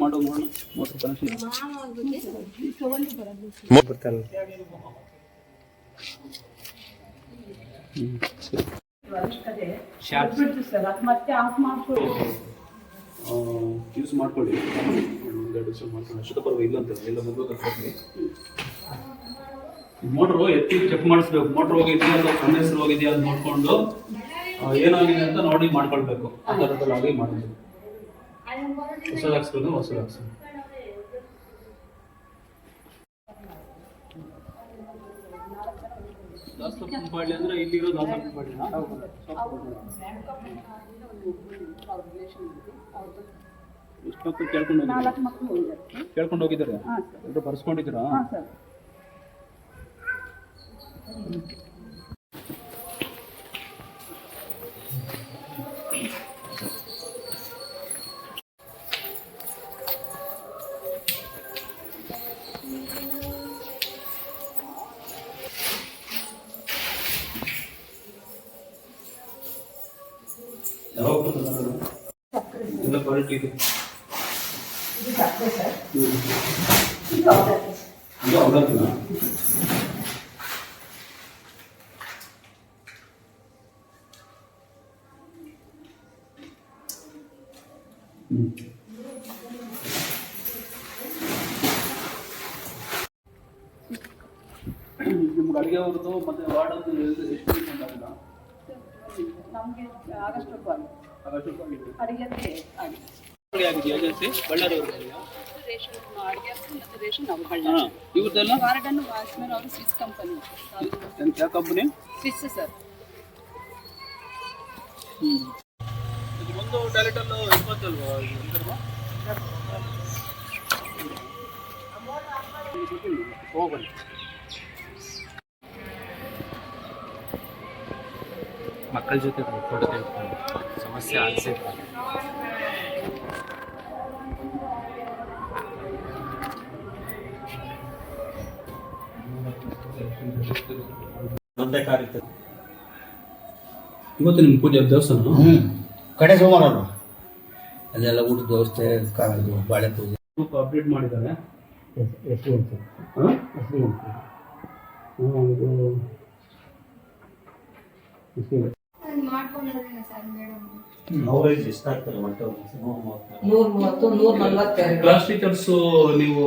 ಮಾಡೋ motor connection ಬರ್ತಾನೆ ಮತ್ತೆ ಆಫ್ ಮಾಡ್ಕೊಳ್ಳಿ. ಯೂಸ್ ಮಾಡ್ಕೊಳ್ಳಿ. ದಿವಸ ಇಲ್ಲ ಅಂತ ಎಲ್ಲ ಮುಗ್ಬೇಕು ಮೋಟ್ರು ಎತ್ತಿ ಚೆಕ್ ಮಾಡಿಸ್ಬೇಕು. ಮೋಟ್ರ್ ಹೋಗಿದೆಯಾ ಅಥವಾ ಕಂಡೆನ್ಸರ್ ಹೋಗಿದೆಯಾ ಅಂತ ನೋಡ್ಕೊಂಡು ಏನಾಗಿದೆ ಅಂತ ನೋಡಿ ಮಾಡ್ಕೊಳ್ಬೇಕು. ಆ ಥರದಲ್ಲಿ ಆಗಿ ಮಾಡಬೇಕು ಹೊಸದು ಹಾಕ್ಸ್ಬೇಕು ಅಂದ್ರೆ ಇಲ್ಲಿರೋ? ಎಷ್ಟು ಮಕ್ಕಳು ಕೇಳ್ಕೊಂಡು ಹೋಗಿದ್ದಾರೆ? ಕೇಳ್ಕೊಂಡು ಹೋಗಿದ್ದಾರೆ? ಬರ್ಸ್ಕೊಂಡಿದ್ದೀರಾ? ಇದು ಅವಲಕ್ಕಿ. ಇದು ಅವಲಕ್ಕಿನಾ? ಹ್ಮ್. ನಿಮ್ಗೆ ಅಡುಗೆ ಅವ್ರದ್ದು ಮತ್ತೆ ವಾರ್ಡದ್ದು ಎಷ್ಟು ಎಷ್ಟು ಆಗಿಲ್ಲ ನಮಗೆ ಆಗಸ್ಟ್ ಆಗಿದೆ ಹಾಗಾಷ್ಟು ಅಡಿಗೆಗೆ ಆಗಿದೆ ಆಗಿದೆಯಾ ಏಜೆನ್ಸಿ ಬಳ್ಳಾರಿ ಅವ್ರದ್ದು ರೇಷನ್ ಅಡಿಗೆ ಮತ್ತು ರೇಷನ್ ನಾವು ಹಾಂ ಇವ್ರದ್ದೆಲ್ಲ ವಾರ್ಡನ್ನು ವಾಚ್ಮನ್ ಅವರು ಸ್ವಿಸ್ ಕಂಪನಿ ಯಾವ ಕಂಪನಿ ಸ್ವಿಸ್ ಸರ್ ಹ್ಞೂ ಇದು ಒಂದು ಟಾಯ್ಲೆಟಲ್ಲೂ ಇಪ್ಪತ್ತಲ್ವಾ ಇದು ಮಕ್ಕಳ ಜೊತೆ ಫೋಟೋ ತೆಗೆದುಕೊಂಡು ಸಮಸ್ಯೆ ಕಾರ್ಯ ಇವತ್ತು ನಿಮ್ಮ ಪೂಜೆ ದೇವಸ್ಥಾನ? ಹ್ಞೂ ಕಡೆ ಸೋಮವಾರ ಅಲ್ವಾ? ಅದೆಲ್ಲ ಊಟದ ವ್ಯವಸ್ಥೆ ಕಾ- ಇದು ಬಾಳೆ ಪೂಜೆ. ಗ್ರೂಪ್ ಅಪ್ಡೇಟ್ ಮಾಡಿದ್ದಾರೆ. ಎಷ್ಟು ಗಂಟೆ ಹಾಂ? ಎಷ್ಟು ಉಂಟು ಇದು ಅವರೇಜ್ ಎಷ್ಟಾಗ್ತಾರೆ ಮತ್ತೆ ನೂರ ಮೂವತ್ತು ನೂರ ನಲ್ವತ್ತೆರಡು ಕ್ಲಾಸ್ ಟೀಚರ್ಸು ನೀವು